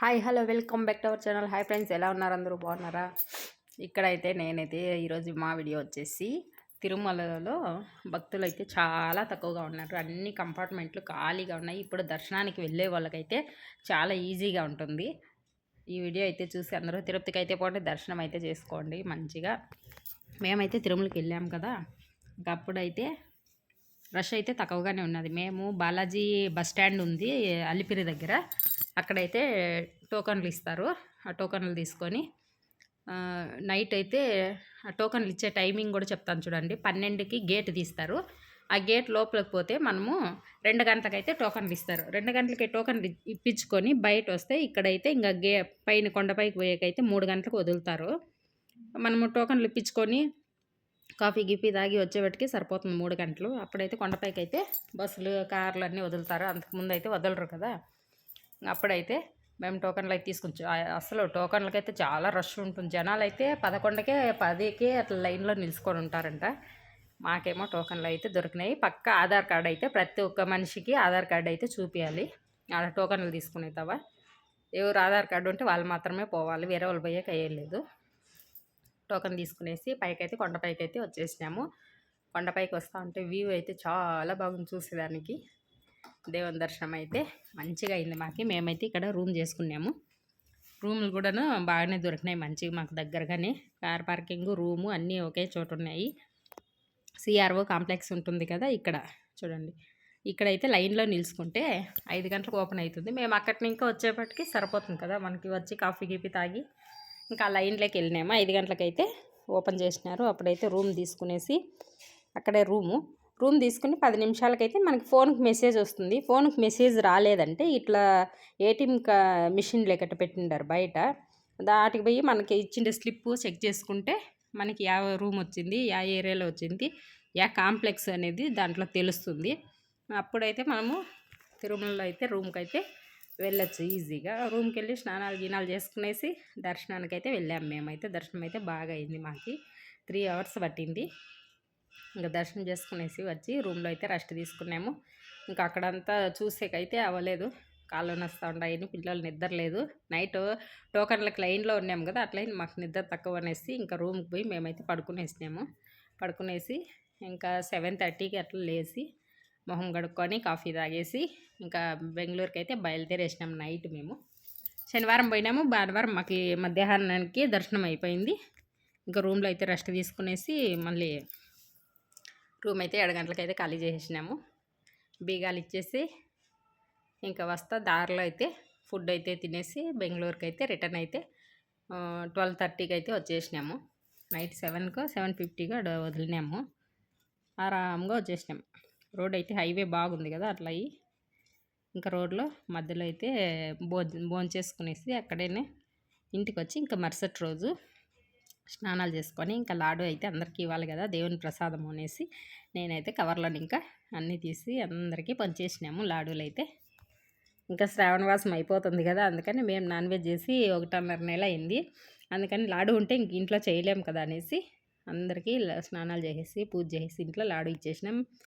Hi hello welcome back to our channel. Hi friends ఎలా ఉన్నారు? అందరూ బాగున్నారా? ఇక్కడైతే నేనైతే ఈరోజు మా వీడియో వచ్చేసి తిరుమలలో భక్తులు అయితే చాలా తక్కువగా ఉన్నారు. అన్ని కంపార్ట్మెంట్లు ఖాళీగా ఉన్నాయి. ఇప్పుడు దర్శనానికి వెళ్ళే వాళ్ళకైతే చాలా ఈజీగా ఉంటుంది. ఈ వీడియో అయితే చూసి అందరూ తిరుపతికి అయితే పోండి దర్శనం అయితే చేసుకోండి మంచిగా. మేమైతే తిరుమలకి వెళ్ళాం కదా. అప్పుడైతే రష్ అయితే తక్కువగానే ఉన్నది. మేము బాలాజీ బస్ స్టాండ్ ఉంది అలిపిరి దగ్గర. అక్కడైతే టోకన్లు ఇస్తారు. ఆ టోకన్లు తీసుకొని నైట్ అయితే ఆ టోకన్లు ఇచ్చే టైమింగ్ కూడా చెప్తాను చూడండి. పన్నెండుకి గేట్ తీస్తారు. ఆ గేట్ లోపలికి పోతే మనము రెండు గంటలకైతే టోకన్లు ఇస్తారు. రెండు గంటలకి టోకన్లు ఇప్పించుకొని బయట వస్తే ఇక్కడైతే ఇంకా గే పైన కొండపైకి పోయేకైతే మూడు గంటలకు వదులుతారు. మనము టోకన్లు ఇప్పించుకొని కాఫీ గిఫీ తాగి వచ్చేవాటికి సరిపోతుంది మూడు గంటలు. అప్పుడైతే కొండపైకి అయితే బస్సులు కార్లు అన్నీ వదులుతారు. అంతకుముందు అయితే వదలరు కదా. అప్పుడైతే మేము టోకన్లు అయితే తీసుకొచ్చు అసలు టోకన్లకైతే చాలా రష్ ఉంటుంది. జనాలు అయితే పదకొండుకే పదికే అట్లా లైన్లో నిలుచుకొని ఉంటారంట. మాకేమో టోకన్లు అయితే దొరికినాయి. పక్క ఆధార్ కార్డు అయితే ప్రతి ఒక్క మనిషికి ఆధార్ కార్డు అయితే చూపించాలి అలా టోకన్లు తీసుకునే తవా. ఎవరు ఆధార్ కార్డు ఉంటే వాళ్ళు మాత్రమే పోవాలి. వేరే వాళ్ళు పోయాక వేయలేదు టోకన్ తీసుకునేసి పైకైతే కొండపైకి అయితే వచ్చేసినాము. కొండపైకి వస్తూ ఉంటే వ్యూ అయితే చాలా బాగుంది చూసేదానికి. దేవుని దర్శనం అయితే మంచిగా అయింది మాకు. మేమైతే ఇక్కడ రూమ్ చేసుకున్నాము. రూములు కూడాను బాగానే దొరికినాయి మంచిగా మాకు దగ్గరగానే. కార్ పార్కింగ్ రూము అన్నీ ఒకే చోటు ఉన్నాయి. సిఆర్ఓ కాంప్లెక్స్ ఉంటుంది కదా ఇక్కడ చూడండి. ఇక్కడైతే లైన్లో నిలుచుకుంటే ఐదు గంటలకు ఓపెన్ అవుతుంది. మేము అక్కడి ఇంకా వచ్చేపటికి సరిపోతుంది కదా మనకి వచ్చి కాఫీ గీపీ తాగి ఇంకా లైన్లోకి వెళ్ళినాము. ఐదు గంటలకైతే ఓపెన్ చేసినారు. అప్పుడైతే రూమ్ తీసుకునేసి అక్కడే రూము. రూమ్ తీసుకుని పది నిమిషాలకైతే మనకి ఫోన్కి మెసేజ్ వస్తుంది. ఫోన్కి మెసేజ్ రాలేదంటే ఇట్లా ఏటీఎం కా మిషన్ లెక్కట పెట్టిండారు బయట. దాటికి పోయి మనకి ఇచ్చిన స్లిప్ చెక్ చేసుకుంటే మనకి యా రూమ్ వచ్చింది యా ఏరియాలో వచ్చింది యా కాంప్లెక్స్ అనేది దాంట్లో తెలుస్తుంది. అప్పుడైతే మనము తిరుమలలో అయితే రూమ్కి అయితే వెళ్ళొచ్చు ఈజీగా. రూమ్కి వెళ్ళి స్నానాలు గినాలు చేసుకునేసి దర్శనానికి అయితే వెళ్ళాము మేమైతే దర్శనం అయితే బాగా అయింది మాకు. త్రీ అవర్స్ పట్టింది. ఇంకా దర్శనం చేసుకునేసి వచ్చి రూమ్లో అయితే రెస్ట్ తీసుకున్నాము. ఇంకా అక్కడంతా చూసేకైతే అవ్వలేదు. కాళ్ళు నస్తూ ఉన్నాయని పిల్లలు నిద్ర లేదు. నైట్ టోకన్లకు లైన్లో ఉన్నాము కదా అట్లా మాకు నిద్ర తక్కువ అనేసి ఇంకా రూమ్కి పోయి మేమైతే పడుకునేసినాము. పడుకునేసి ఇంకా సెవెన్ థర్టీకి అట్లా లేచి మొహం కడుక్కొని కాఫీ తాగేసి ఇంకా బెంగళూరుకి అయితే బయలుదేరేసినాము నైట్ మేము. శనివారం పోయినాము. భానువారం మాకు మధ్యాహ్నానికి దర్శనం అయిపోయింది. ఇంకా రూమ్లో అయితే రెస్ట్ తీసుకునేసి మళ్ళీ రూమ్ అయితే ఏడు గంటలకైతే ఖాళీ చేసేసినాము. బీగాలు ఇచ్చేసి ఇంకా వస్తా. దారిలో అయితే ఫుడ్ అయితే తినేసి బెంగళూరుకి అయితే రిటర్న్ అయితే ట్వెల్వ్ థర్టీకి అయితే వచ్చేసినాము. Night సెవెన్కో seven ఫిఫ్టీగా వదిలినాము. ఆరామ్గా వచ్చేసినాము రోడ్ అయితే హైవే బాగుంది కదా అట్లా అయ్యి. ఇంకా రోడ్లో మధ్యలో అయితే భో భోంచేసుకునేసి అక్కడనే ఇంటికి వచ్చి ఇంకా మరుసటి రోజు స్నానాలు చేసుకొని ఇంకా లాడు అయితే అందరికీ ఇవ్వాలి కదా దేవుని ప్రసాదం అనేసి నేనైతే కవర్లో ఇంకా అన్నీ తీసి అందరికీ పంచేసినాము లాడులు అయితే ఇంకా శ్రావణవాసం అయిపోతుంది కదా అందుకని మేము నాన్ వెజ్ చేసి ఒకటన్నర నెల అయింది. అందుకని లాడు ఉంటే ఇంక ఇంట్లో చేయలేము కదా అనేసి అందరికీ స్నానాలు చేసేసి పూజ చేసి ఇంట్లో లాడు ఇచ్చేసినాం.